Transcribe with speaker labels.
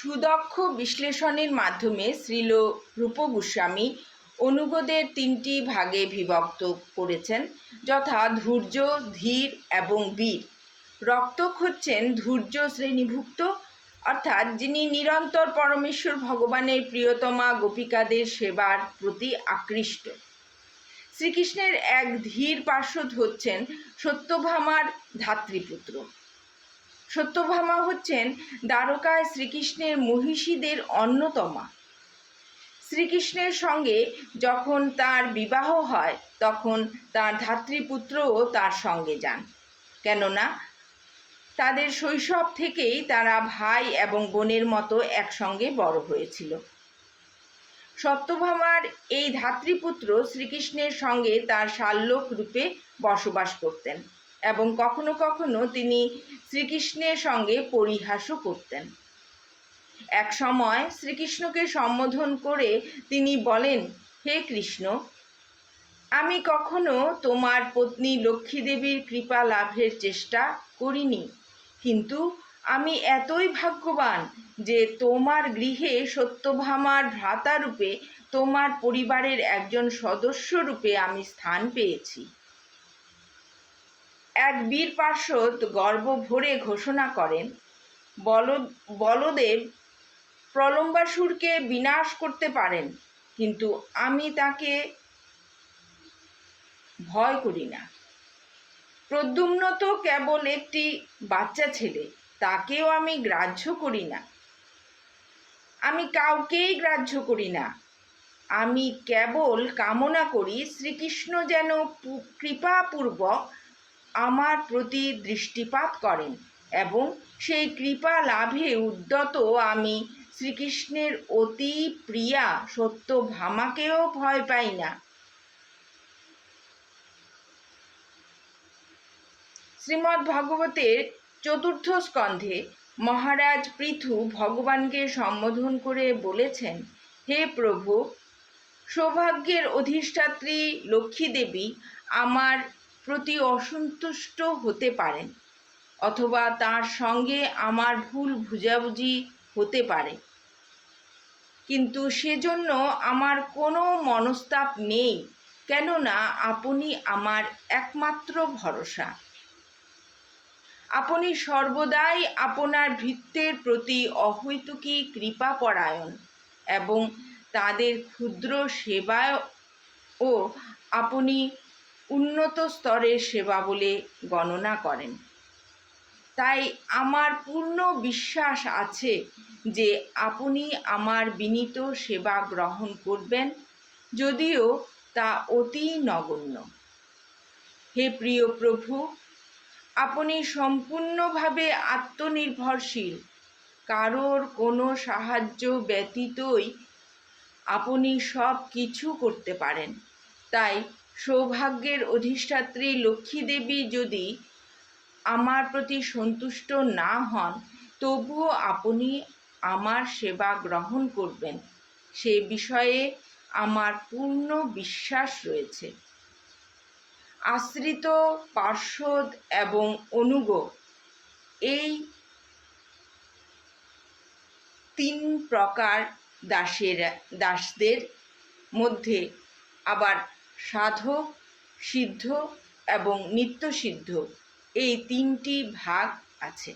Speaker 1: সুদক্ষ বিশ্লেষণের মাধ্যমে শ্রীল রূপ গোস্বামী অনুগদের তিনটি ভাগে বিভক্ত করেছেন, যথা ধৈর্য, ধীর এবং বীর। রক্তক হচ্ছেন ধৈর্য শ্রেণীভুক্ত, অর্থাৎ যিনি নিরন্তর পরমেশ্বর ভগবানের প্রিয়তমা গোপিকাদের সেবার প্রতি আকৃষ্ট। শ্রীকৃষ্ণের এক ধীর পার্শ্বদ হচ্ছেন সত্যভামার ধাত্রীপুত্র। সত্যভামা হচ্ছেন দ্বারকায় শ্রীকৃষ্ণের মহিষীদের অন্যতমা। শ্রীকৃষ্ণের সঙ্গে যখন তার বিবাহ হয়, তখন তার ধাত্রীপুত্রও তার সঙ্গে যান। কেননা, তাদের শৈশব থেকেই তারা ভাই এবং বোনের মতো একসঙ্গে বড় হয়েছিল। সত্যভামার এই ধাত্রীপুত্র শ্রীকৃষ্ণের সঙ্গে তার শাল্যক রূপে বসবাস করতেন। এবং কখনো কখনো তিনি শ্রীকৃষ্ণের সঙ্গে পরিহাসও করতেন। এক সময় শ্রীকৃষ্ণকে সম্বোধন করে তিনি বলেন, হে কৃষ্ণ, আমি কখনো তোমার পত্নী লক্ষ্মী দেবীর কৃপা লাভের চেষ্টা করিনি। কিন্তু আমি এতই ভাগ্যবান যে তোমার গৃহে সত্যভামার ভ্রাতারূপে তোমার পরিবারের একজন সদস্য রূপে আমি স্থান পেয়েছি। এক বীর পার্শ্বদ গর্ব ভরে ঘোষণা করেন, বল, বলদেব প্রলম্বাসুরকে বিনাশ করতে পারেন, কিন্তু আমি তাকে ভয় করি না। প্রদ্যুম্ন তো কেবল একটি বাচ্চা ছেলে, তাকেও আমি গ্রাহ্য করি না। আমি কাউকেই গ্রাহ্য করি না। আমি কেবল কামনা করি শ্রীকৃষ্ণ যেন কৃপাপূর্বক আমার প্রতি দৃষ্টিপাত করেন এবং সেই কৃপা লাভে উদ্যত আমি শ্রীকৃষ্ণের অতি প্রিয়া সত্য ভামাকেও ভয় পাই না। শ্রীমদ্ ভাগবতের চতুর্থ স্কন্ধে মহারাজ পৃথু ভগবানকে সম্বোধন করে বলেছেন, হে প্রভু, সৌভাগ্যের অধিষ্ঠাত্রী লক্ষ্মী দেবী আমার প্রতি অসন্তুষ্ট হতে পারেন, অথবা তার সঙ্গে আমার ভুল বুঝাবুঝি হতে পারে। কিন্তু সেজন্য আমার কোনো মনস্তাপ নেই, কেননা আপনি আমার একমাত্র ভরসা। আপনি সর্বদাই আপনার ভৃত্যের প্রতি অহৈতুকী কৃপাপরায়ণ এবং তাদের ক্ষুদ্র সেবায় ও আপনি উন্নত স্তরের সেবা বলে গণনা করেন। তাই আমার পূর্ণ বিশ্বাস আছে যে আপনি আমার বিনীত সেবা গ্রহণ করবেন, যদিও তা অতি নগণ্য। হে প্রিয় প্রভু, আপনি সম্পূর্ণভাবে আত্মনির্ভরশীল, কারোর কোনো সাহায্য ব্যতীতই আপনি সব কিছু করতে পারেন। তাই সৌভাগ্যের অধিষ্ঠাত্রী লক্ষ্মী দেবী যদি আমার প্রতি সন্তুষ্ট না হন, তবুও আপনি আমার সেবা গ্রহণ করবেন। সে বিষয়ে আমার পূর্ণ বিশ্বাস রয়েছে। আশ্রিত পার্শ্বদ এবং অনুগ, এই তিন প্রকার দাসের, দাসদের মধ্যে আবার সাধক সিদ্ধ এবং নিত্যসিদ্ধ। এই তিনটি ভাগ আছে।